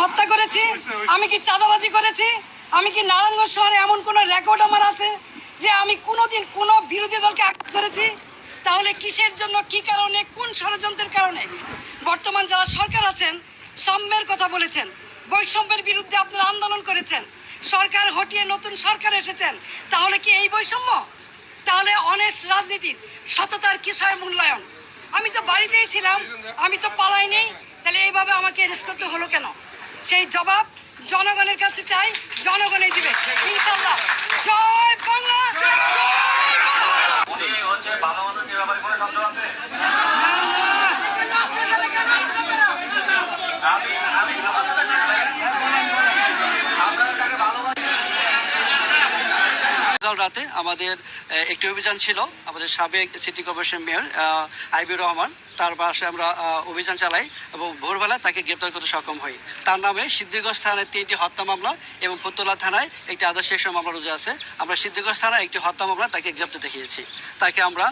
হত্যা করেছি? আমি কি চাঁদাবাজি করেছি? আমি কি নারায়ণগঞ্জ শহরে এমন কোনো রেকর্ড আমার আছে যে আমি কোনোদিন কোনো বিরোধী দলকে আঘাত করেছি? তাহলে কিসের জন্য, কি কারণে, কোন ষড়যন্ত্রের কারণে? বর্তমান যারা সরকার আছেন, সাম্যের কথা বলেছেন, বৈষম্যের বিরুদ্ধে আপনারা আন্দোলন করেছেন, সরকার হটিয়ে নতুন সরকার এসেছেন, তাহলে কি এই বৈষম্য? তাহলে অনেস্ট রাজনীতির সততার কিসয় মূল্যায়ন? আমি তো বাড়িতেই ছিলাম আমি তো পালাই নেই তাহলে এইভাবে আমাকে অ্যারেস্ট করতে হলো কেন সেই জবাব জনগণের কাছে চাই জনগণই দিবে ইনশাল্লাহ জয় বাংলা জয় বাংলা গতকাল রাতে আমাদের একটি অভিযান ছিল, আমাদের সাবেক city corporation mayor Aibir Rahman. তার বাসায় আমরা অভিযান চালাই এবং ভোরবেলা তাকে গ্রেপ্তার করতে সক্ষম হই। তার নামে সিদ্ধিগঞ্জ থানায় তিনটি হত্যা মামলা এবং ফতুল্লা থানায় একটি আদর্শ মামলা রুজু আছে। আমরা সিদ্ধিগঞ্জ থানায় একটি হত্যা মামলা তাকে গ্রেপ্তার দেখিয়েছি। তাকে আমরা